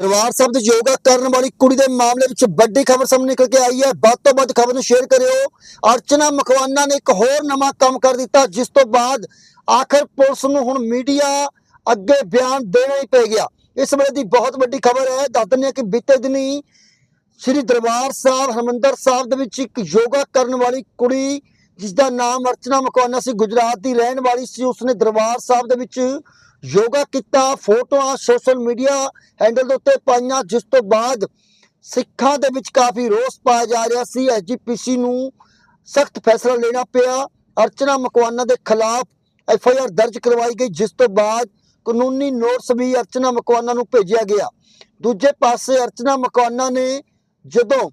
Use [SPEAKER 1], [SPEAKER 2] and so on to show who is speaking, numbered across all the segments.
[SPEAKER 1] ਦਰਬਾਰ ਸਾਹਿਬ ਦੇ ਯੋਗਾ ਕਰਨ ਵਾਲੀ ਕੁੜੀ ਦੇ ਮਾਮਲੇ ਵਿੱਚ ਵੱਡੀ ਖਬਰ ਸਾਹਮਣੇ ਨਿਕਲ ਕੇ ਆਈ ਹੈ। ਵੱਧ ਤੋਂ ਵੱਧ ਖਬਰ ਨੂੰ ਸ਼ੇਅਰ ਕਰਿਓ। ਅਰਚਨਾ ਮਖਵਾਨਾ ਨੇ ਇੱਕ ਹੋਰ ਨਵਾਂ ਕੰਮ ਕਰ ਦਿੱਤਾ, ਜਿਸ ਤੋਂ ਬਾਅਦ ਆਖਰ ਪੁਲਿਸ ਨੂੰ ਹੁਣ ਮੀਡੀਆ ਅੱਗੇ ਬਿਆਨ ਦੇਣਾ ਹੀ ਪੈ ਗਿਆ। ਇਸ ਵੇਲੇ ਦੀ ਬਹੁਤ ਵੱਡੀ ਖਬਰ ਹੈ। ਦੱਸ ਦਿੰਦੇ ਹਾਂ ਕਿ ਬੀਤੇ ਦਿਨੀ ਸ੍ਰੀ ਦਰਬਾਰ ਸਾਹਿਬ, ਹਰਮੰਦਰ ਸਾਹਿਬ ਦੇ ਵਿੱਚ ਇੱਕ ਯੋਗਾ ਕਰਨ ਵਾਲੀ ਕੁੜੀ ਜਿਸ ਦਾ ਨਾਮ ਅਰਚਨਾ ਮਕਵਾਨਾ ਸੀ, ਗੁਜਰਾਤ ਦੀ ਰਹਿਣ ਵਾਲੀ ਸੀ, ਉਸਨੇ ਦਰਬਾਰ ਸਾਹਿਬ ਦੇ ਵਿੱਚ ਯੋਗਾ ਕੀਤਾ, ਫੋਟੋਆਂ, ਸੋਸ਼ਲ ਮੀਡੀਆ ਹੈਂਡਲ ਦੇ ਉੱਤੇ ਪਾਈਆਂ, ਜਿਸ ਤੋਂ ਬਾਅਦ ਸਿੱਖਾਂ ਦੇ ਵਿੱਚ ਕਾਫੀ ਰੋਸ ਪਾਇਆ ਜਾ ਰਿਹਾ ਸੀ। ਐਸਜੀਪੀਸੀ ਨੂੰ ਸਖਤ ਫੈਸਲਾ ਲੈਣਾ ਪਿਆ। ਅਰਚਨਾ ਮਕਵਾਨਾ ਦੇ ਖਿਲਾਫ ਐਫ ਆਈ ਆਰ ਦਰਜ ਕਰਵਾਈ ਗਈ, ਜਿਸ ਤੋਂ ਬਾਅਦ ਕਾਨੂੰਨੀ ਨੋਟਿਸ ਵੀ ਅਰਚਨਾ ਮਕਵਾਨਾ ਨੂੰ ਭੇਜਿਆ ਗਿਆ। ਦੂਜੇ ਪਾਸੇ ਅਰਚਨਾ ਮਕਵਾਨਾ ਨੇ ਜਦੋਂ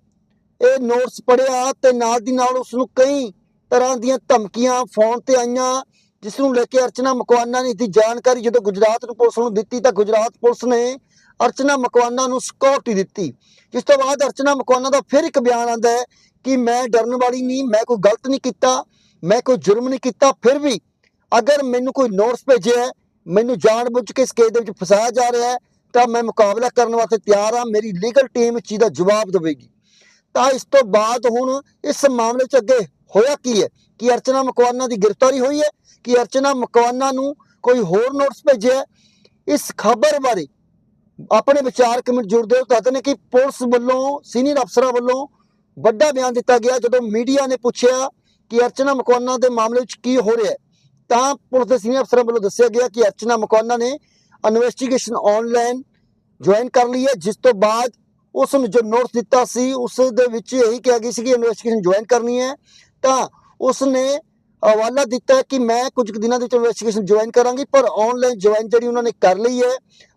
[SPEAKER 1] ਇਹ ਨੋਟਿਸ ਪੜਿਆ ਤੇ ਨਾਲ ਦੀ ਨਾਲ ਉਸ ਨੂੰ ਕਈ ਤਰ੍ਹਾਂ ਦੀਆਂ ਧਮਕੀਆਂ ਫੋਨ ਤੇ ਆਈਆਂ। ਜਿਸ ਨੂੰ ਲੈ ਕੇ ਅਰਚਨਾ ਮਕਵਾਨਾ ਨੇ ਦੀ ਜਾਣਕਾਰੀ ਜਦੋਂ ਗੁਜਰਾਤ ਨੂੰ ਪੁਲਿਸ ਨੂੰ ਦਿੱਤੀ ਤਾਂ ਗੁਜਰਾਤ ਪੁਲਿਸ ਨੇ ਅਰਚਨਾ ਮਕਵਾਨਾ ਨੂੰ ਸਿਕਿਉਰਿਟੀ ਦਿੱਤੀ। ਜਿਸ ਤੋਂ ਬਾਅਦ ਅਰਚਨਾ ਮਕਵਾਨਾ ਦਾ ਫਿਰ ਇੱਕ ਬਿਆਨ ਆਂਦਾ ਹੈ ਕਿ ਮੈਂ ਡਰਨ ਵਾਲੀ ਨਹੀਂ ਮੈਂ ਕੋਈ ਗਲਤ ਨਹੀਂ ਕੀਤਾ ਮੈਂ ਕੋਈ ਜੁਰਮ ਨਹੀਂ ਕੀਤਾ ਫਿਰ ਵੀ ਅਗਰ ਮੈਨੂੰ ਕੋਈ ਨੋਟਿਸ ਭੇਜਿਆ ਹੈ, ਮੈਨੂੰ ਜਾਣਬੁੱਝ ਕੇ ਇਸ ਕੇਸ ਦੇ ਵਿੱਚ ਫਸਾਇਆ ਜਾ ਰਿਹਾ ਹੈ ਤਾਂ ਮੈਂ ਮੁਕਾਬਲਾ ਕਰਨ ਵਾਸਤੇ ਤਿਆਰ ਹਾਂ ਮੇਰੀ ਲੀਗਲ ਟੀਮ ਇਸ ਚੀਜ਼ ਦਾ ਜਵਾਬ ਦੇਵੇਗੀ। ਤਾਂ ਇਸ ਤੋਂ ਬਾਅਦ ਹੁਣ ਇਸ ਮਾਮਲੇ 'ਚ ਅੱਗੇ ਹੋਇਆ ਕੀ ਹੈ? ਕਿ ਅਰਚਨਾ ਮਕਵਾਨਾ ਦੀ ਗ੍ਰਿਫਤਾਰੀ ਹੋਈ ਹੈ? ਕਿ ਅਰਚਨਾ ਮਕਵਾਨਾ ਨੂੰ ਕੋਈ ਹੋਰ ਨੋਟਿਸ ਭੇਜਿਆ ਹੈ? ਇਸ ਖਬਰ ਬਾਰੇ ਆਪਣੇ ਵਿਚਾਰ ਕਮੈਂਟ ਜੁੜ ਦਿਓ ਦੱਸਦੇ ਨੇ ਕਿ ਪੁਲਿਸ ਵੱਲੋਂ ਸੀਨੀਅਰ ਅਫਸਰਾਂ ਵੱਲੋਂ ਵੱਡਾ ਬਿਆਨ ਦਿੱਤਾ ਗਿਆ। ਜਦੋਂ ਮੀਡੀਆ ਨੇ ਪੁੱਛਿਆ ਕਿ ਅਰਚਨਾ ਮਕਵਾਨਾ ਦੇ ਮਾਮਲੇ ਵਿੱਚ ਕੀ ਹੋ ਰਿਹਾ ਤਾਂ ਪੁਲਿਸ ਦੇ ਸੀਨੀਅਰ ਅਫਸਰਾਂ ਵੱਲੋਂ ਦੱਸਿਆ ਗਿਆ ਕਿ ਅਰਚਨਾ ਮਕਵਾਨਾ ਨੇ ਇਨਵੈਸਟੀਗੇਸ਼ਨ ਆਨਲਾਈਨ ਜੁਆਇਨ ਕਰ ਲਈ ਹੈ। ਜਿਸ ਤੋਂ ਬਾਅਦ ਉਸ ਨੂੰ ਜੋ ਨੋਟਿਸ ਦਿੱਤਾ ਸੀ, ਉਸ ਦੇ ਵਿੱਚ ਇਹੀ ਕਿਹਾ ਗਿਆ ਸੀ ਕਿ ਇਨਵੈਸਟੀਗੇਸ਼ਨ ਜੁਆਇਨ ਕਰਨੀ ਹੈ। ਤਾਂ ਉਸਨੇ ਹਵਾਲਾ ਦਿੱਤਾ ਕਿ ਮੈਂ ਕੁਝ ਕੁ ਦਿਨਾਂ ਦੇ ਵਿੱਚ ਇਨਵੈਸਟੀਗੇਸ਼ਨ ਜੁਆਇਨ ਕਰਾਂਗੀ, ਪਰ ਆਨਲਾਈਨ ਜੁਆਇਨ ਜਿਹੜੀ ਉਹਨਾਂ ਨੇ ਕਰ ਲਈ ਹੈ,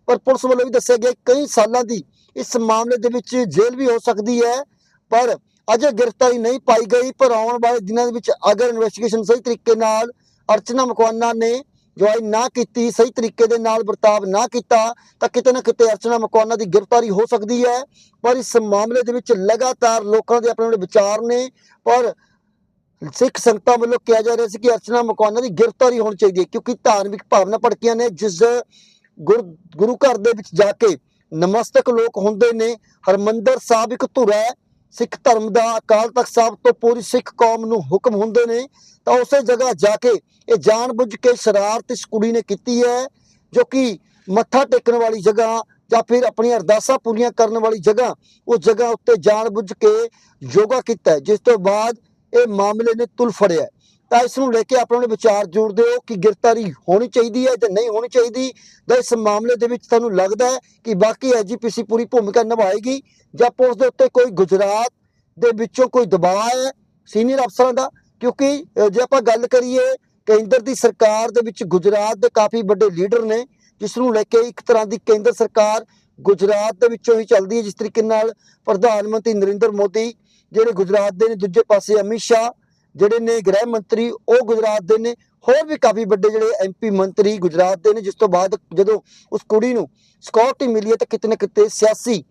[SPEAKER 1] ਪਰ ਪੁਲਿਸ ਵੱਲੋਂ ਵੀ ਦੱਸਿਆ ਗਿਆ ਕਈ ਸਾਲਾਂ ਦੀ ਇਸ ਮਾਮਲੇ ਦੇ ਵਿੱਚ ਜੇਲ੍ਹ ਵੀ ਹੋ ਸਕਦੀ ਹੈ, ਪਰ ਅਜੇ ਗ੍ਰਿਫਤਾਰੀ ਨਹੀਂ ਪਾਈ ਗਈ, ਪਰ ਆਉਣ ਵਾਲੇ ਦਿਨਾਂ ਦੇ ਵਿੱਚ ਅਗਰ ਇਨਵੈਸਟੀਗੇਸ਼ਨ ਸਹੀ ਤਰੀਕੇ ਨਾਲ ਅਰਚਨਾ ਮਕਵਾਨਾ ਨੇ ਜੁਆਇਨ ਨਾ ਕੀਤੀ, ਸਹੀ ਤਰੀਕੇ ਦੇ ਨਾਲ ਵਰਤਾਵ ਨਾ ਕੀਤਾ, ਤਾਂ ਕਿਤੇ ਨਾ ਕਿਤੇ ਅਰਚਨਾ ਮਕਵਾਨਾ ਦੀ ਗ੍ਰਿਫਤਾਰੀ ਹੋ ਸਕਦੀ ਹੈ। ਪਰ ਇਸ ਮਾਮਲੇ ਦੇ ਵਿੱਚ ਲਗਾਤਾਰ ਲੋਕਾਂ ਦੇ ਆਪਣੇ ਆਪਣੇ ਵਿਚਾਰ ਨੇ, ਪਰ ਸਿੱਖ ਸੰਗਤਾਂ ਵੱਲੋਂ ਕਿਹਾ ਜਾ ਰਿਹਾ ਸੀ ਕਿ ਅਰਚਨਾ ਮਕਵਾਨਾ ਦੀ ਗ੍ਰਿਫਤਾਰੀ ਹੋਣੀ ਚਾਹੀਦੀ ਹੈ, ਕਿਉਂਕਿ ਧਾਰਮਿਕ ਭਾਵਨਾ ਭੜਕੀਆਂ ਨੇ, ਜਿਸ ਗੁਰ, ਗੁਰੂ ਘਰ ਦੇ ਵਿੱਚ ਜਾ ਕੇ ਨਮਸਤਕ ਲੋਕ ਹੁੰਦੇ ਨੇ, ਹਰਮੰਦਰ ਸਾਹਿਬ ਇੱਕ ਧੁਰਾ ਹੈ, ਸਿੱਖ ਧਰਮ ਦਾ ਅਕਾਲ ਤਖਤ ਸਾਹਿਬ ਤੋਂ ਪੂਰੀ ਸਿੱਖ ਕੌਮ ਨੂੰ ਹੁਕਮ ਹੁੰਦੇ ਨੇ, ਤਾਂ ਉਸੇ ਜਗ੍ਹਾ ਜਾ ਕੇ ਇਹ ਜਾਣਬੁੱਝ ਕੇ ਸ਼ਰਾਰਤ ਇਸ ਕੁੜੀ ਨੇ ਕੀਤੀ ਹੈ, ਜੋ ਕਿ ਮੱਥਾ ਟੇਕਣ ਵਾਲੀ ਜਗ੍ਹਾ ਜਾਂ ਫਿਰ ਆਪਣੀਆਂ ਅਰਦਾਸਾਂ ਪੂਰੀਆਂ ਕਰਨ ਵਾਲੀ ਜਗ੍ਹਾ, ਉਸ ਜਗ੍ਹਾ ਉੱਤੇ ਜਾਣਬੁੱਝ ਕੇ ਯੋਗਾ ਕੀਤਾ ਜਿਸ ਤੋਂ ਬਾਅਦ ਇਹ ਮਾਮਲੇ ਨੇ ਤੁਲ ਫੜਿਆ ਤਾਂ ਇਸ ਨੂੰ ਲੈ ਕੇ ਆਪਣੇ ਆਪਣੇ ਵਿਚਾਰ ਜੋੜਦੇ ਹੋ ਕਿ ਗ੍ਰਿਫਤਾਰੀ ਹੋਣੀ ਚਾਹੀਦੀ ਹੈ ਜਾਂ ਨਹੀਂ ਹੋਣੀ ਚਾਹੀਦੀ। ਤਾਂ ਇਸ ਮਾਮਲੇ ਦੇ ਵਿੱਚ ਤੁਹਾਨੂੰ ਲੱਗਦਾ ਹੈ ਕਿ ਬਾਕੀ ਐਜੀਪੀਸੀ ਪੂਰੀ ਭੂਮਿਕਾ ਨਿਭਾਏਗੀ ਜਾਂ ਪੁਲਿਸ ਦੇ ਉੱਤੇ ਕੋਈ ਗੁਜਰਾਤ ਦੇ ਵਿੱਚੋਂ ਕੋਈ ਦਬਾਅ ਹੈ ਸੀਨੀਅਰ ਅਫਸਰਾਂ ਦਾ? ਕਿਉਂਕਿ ਜੇ ਆਪਾਂ ਗੱਲ ਕਰੀਏ, ਕੇਂਦਰ ਦੀ ਸਰਕਾਰ ਦੇ ਵਿੱਚ ਗੁਜਰਾਤ ਦੇ ਕਾਫੀ ਵੱਡੇ ਲੀਡਰ ਨੇ, ਜਿਸ ਨੂੰ ਲੈ ਕੇ ਇੱਕ ਤਰ੍ਹਾਂ ਦੀ ਕੇਂਦਰ ਸਰਕਾਰ ਗੁਜਰਾਤ ਦੇ ਵਿੱਚੋਂ ਹੀ ਚੱਲਦੀ ਹੈ। ਜਿਸ ਤਰੀਕੇ ਨਾਲ ਪ੍ਰਧਾਨ ਮੰਤਰੀ ਨਰਿੰਦਰ ਮੋਦੀ ਜਿਹੜੇ ਗੁਜਰਾਤ ਦੇ ਨੇ, ਦੂਜੇ ਪਾਸੇ ਅਮਿਤ ਸ਼ਾਹ ਜਿਹੜੇ ਨੇ ਗ੍ਰਹਿ ਮੰਤਰੀ, ਉਹ ਗੁਜਰਾਤ ਦੇ ਨੇ। ਹੋਰ ਵੀ ਕਾਫੀ ਵੱਡੇ ਜਿਹੜੇ ਐਮਪੀ ਮੰਤਰੀ ਗੁਜਰਾਤ ਦੇ ਨੇ। ਜਿਸ ਤੋਂ ਬਾਅਦ ਜਦੋਂ ਉਸ ਕੁੜੀ ਨੂੰ ਸਿਕਿਉਰਿਟੀ ਮਿਲੀ ਹੈ ਤਾਂ ਕਿਤੇ ਨਾ ਕਿਤੇ ਸਿਆਸੀ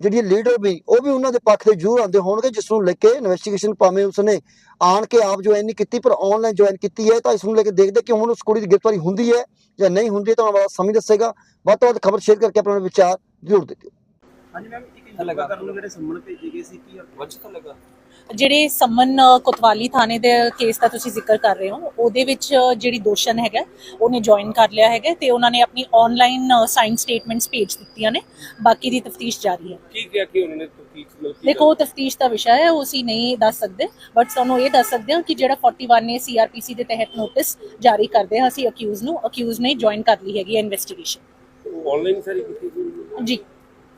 [SPEAKER 1] ਜਿਹੜੀ ਲੀਡਰ ਵੀ, ਉਹ ਵੀ ਉਹਨਾਂ ਦੇ ਪੱਖ ਦੇ ਜ਼ਰੂਰ ਆਉਂਦੇ ਹੋਣਗੇ, ਜਿਸ ਨੂੰ ਲੈ ਕੇ ਇਨਵੈਸਟੀਗੇਸ਼ਨ ਭਾਵੇਂ ਉਸਨੇ ਆਣ ਕੇ ਆਪ ਜੁਆਇਨ ਨਹੀਂ ਕੀਤੀ, ਪਰ ਆਨਲਾਈਨ ਜੁਆਇਨ ਕੀਤੀ ਹੈ, ਤਾਂ ਇਸ ਨੂੰ ਲੈ ਕੇ ਦੇਖਦੇ ਕਿ ਹੁਣ ਉਸ ਕੁੜੀ ਦੀ ਗ੍ਰਿਫਤਾਰੀ ਹੁੰਦੀ ਹੈ ਜਾਂ ਨਹੀਂ ਹੁੰਦੀ ਤਾਂ ਆਉਣ ਵਾਲਾ ਸਮਝ ਦੱਸੇਗਾ। ਵੱਧ ਤੋਂ ਵੱਧ ਖਬਰ ਸ਼ੇਅਰ ਕਰਕੇ ਆਪਣਾ ਵਿਚਾਰ ਜ਼ਰੂਰ ਦਿਓ
[SPEAKER 2] ਹਾਂਜੀ ਮੈਮ ਇੱਕ ਯੋਗਾ ਕਰਨ ਨੂੰ ਜਿਹੜੇ ਸੰਮਣ ਭੇਜੇ ਗਏ ਸੀ ਕੀ
[SPEAKER 3] ਵਜਤ ਲੱਗਾ
[SPEAKER 4] ਜਿਹੜੇ ਸਮਨ ਕੋਤਵਾਲੀ ਥਾਣੇ ਦੇ ਕੇਸ ਦਾ ਤੁਸੀਂ ਜ਼ਿਕਰ ਕਰ ਰਹੇ ਹੋ ਉਹਦੇ ਵਿੱਚ ਜਿਹੜੀ ਦੋਸ਼ਣ ਹੈਗਾ ਉਹਨੇ ਜੁਆਇਨ ਕਰ ਲਿਆ ਹੈਗਾ ਤੇ ਉਹਨਾਂ ਨੇ ਆਪਣੀ ਆਨਲਾਈਨ ਸਾਈਨ ਸਟੇਟਮੈਂਟਸ ਭੇਜ ਦਿੱਤੀਆਂ ਨੇ ਬਾਕੀ ਦੀ ਤਫਤੀਸ਼ ਜਾਰੀ ਹੈ।
[SPEAKER 3] ਕੀ ਕਿਹਾ ਕਿ ਉਹਨਾਂ ਨੇ ਤਫਤੀਸ਼
[SPEAKER 4] ਦੇਖੋ ਤਫਤੀਸ਼ ਦਾ ਵਿਸ਼ਾ ਹੈ ਉਹ ਅਸੀਂ ਨਹੀਂ ਦੱਸ ਸਕਦੇ ਬਟ ਤੁਹਾਨੂੰ ਇਹ ਦੱਸ ਸਕਦੇ ਹਾਂ ਕਿ ਜਿਹੜਾ 41 ਨੇ ਸੀਆਰਪੀਸੀ ਦੇ ਤਹਿਤ ਨੋਟਿਸ ਜਾਰੀ ਕਰਦੇ ਹਾਂ ਅਸੀਂ ਅਕਿਊਜ਼ ਨੂੰ ਅਕਿਊਜ਼ ਨੇ ਜੁਆਇਨ ਕਰ ਲਈ ਹੈਗੀ ਇਨਵੈਸਟੀਗੇਸ਼ਨ
[SPEAKER 3] ਆਨਲਾਈਨ ਸਾਰੀ ਕੀਤੀ
[SPEAKER 4] ਜੀ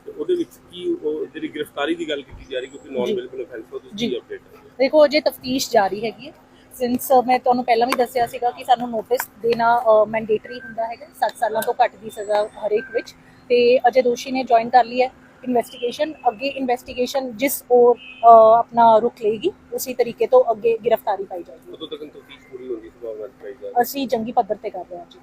[SPEAKER 3] ਤੇ ਉਹਦੇ ਵਿੱਚ ਕੀ ਉਹ ਜਿਹੜੀ ਗ੍ਰਿਫਤਾਰੀ ਦੀ ਗੱਲ ਕੀਤੀ ਜਾ ਰਹੀ ਕਿਉਂਕਿ ਨਾਨ
[SPEAKER 4] ਜੀ।
[SPEAKER 3] ਵਿਲੇਬਲ ਅਫੈਂਸ
[SPEAKER 4] ਜੀ।
[SPEAKER 3] ਤੁਸੀਂ ਅਪਡੇਟ
[SPEAKER 4] ਦੇਖੋ ਅਜੇ ਤਫਤੀਸ਼ ਜਾਰੀ ਹੈਗੀ ਹੈ। ਸਿੰਸ ਮੈਂ ਤੁਹਾਨੂੰ ਪਹਿਲਾਂ ਵੀ ਦੱਸਿਆ ਸੀਗਾ ਕਿ ਸਾਨੂੰ ਨੋਟਿਸ ਦੇਣਾ ਮੈਂਡੇਟਰੀ ਹੁੰਦਾ ਹੈਗਾ। 7 ਸਾਲਾਂ ਤੋਂ ਘੱਟ ਦੀ ਸਜ਼ਾ ਹਰੇਕ ਵਿੱਚ। ਤੇ ਅਜੇ ਦੋਸ਼ੀ ਨੇ ਜੁਆਇਨ ਕਰ ਲਈ ਹੈ। ਇਨਵੈਸਟੀਗੇਸ਼ਨ ਅੱਗੇ ਇਨਵੈਸਟੀਗੇਸ਼ਨ ਜਿਸ ਔਰ ਆਪਣਾ ਰੁਖ ਲਏਗੀ ਉਸੇ ਤਰੀਕੇ ਤੋਂ ਅੱਗੇ ਗ੍ਰਿਫਤਾਰੀ ਪਾਈ ਜਾਏਗੀ।
[SPEAKER 3] ਉਦੋਂ ਤੱਕ ਤਫਤੀਸ਼ ਪੂਰੀ ਹੁੰਦੀ ਸੰਭਾਵਨਾ ਦਿਖਾਈ ਜਾ ਰਹੀ
[SPEAKER 4] ਅਸੀਂ ਜੰਗੀ ਪੱਧਰ ਤੇ ਕਰ ਰਹੇ ਹਾਂ ਜੀ।